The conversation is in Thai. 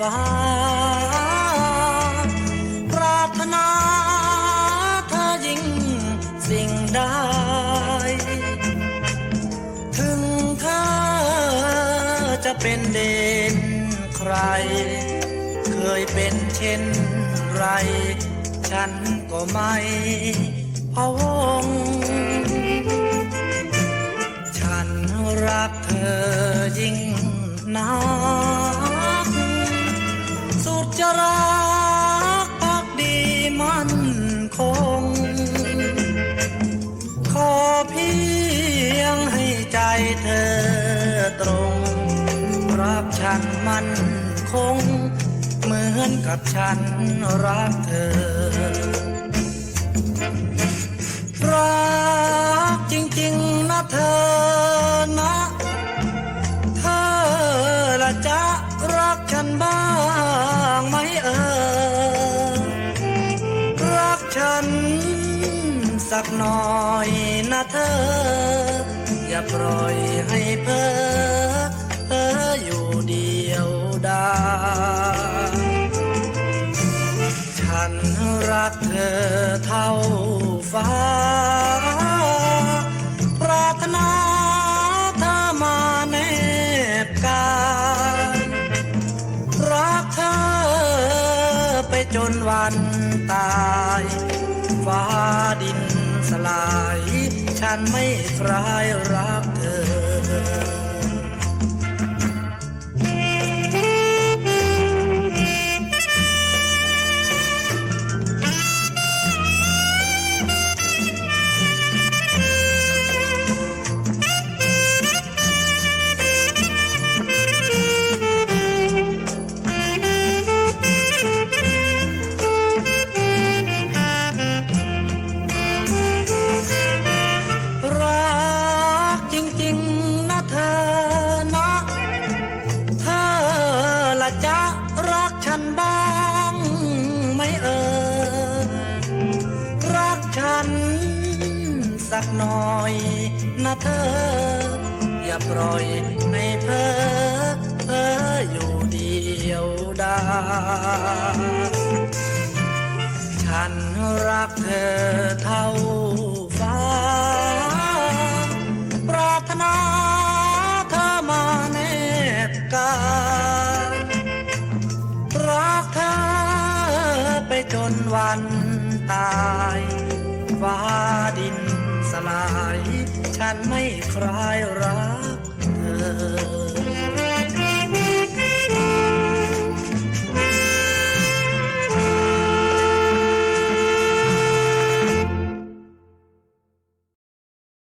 าฟ้า ปรารถนาเธอยิ่งสิ่งใดถึงเธอจะเป็นเด่นใคร เคยเป็นเช่นไร ฉันก็ไม่พะวง ฉันรักเธอยิ่งนักสุด จะรักพักดีมั่นคง ขอเพียงให้ใจเธอตรง รักฉันมั่นคง เหมือนกับฉันรักเธอ รักจริงๆนะเธอนะ เธอละจะรักฉันบ้าง สักหน่อยนะเธอ อย่าปล่อยให้เพ้อเพออยู่เดียวดายฉันรักเธอเท่าฟ้า ปรารถนาเธอมาแนบกายรักเธอไปจนวันตาย ฟ้าดิน สลาย ฉันไม่คลายรัก เธอนะเธอละจะรักฉันบ้างไหมเอ่ยรักฉันสักหน่อยนะเธอ อย่าปล่อยให้เพ้อเพ้ออยู่เดียวดายฉันรักเธอเท่า การรักเธอไปจนวันตายฟ้าดินสลาย ฉันไม่คลายรัก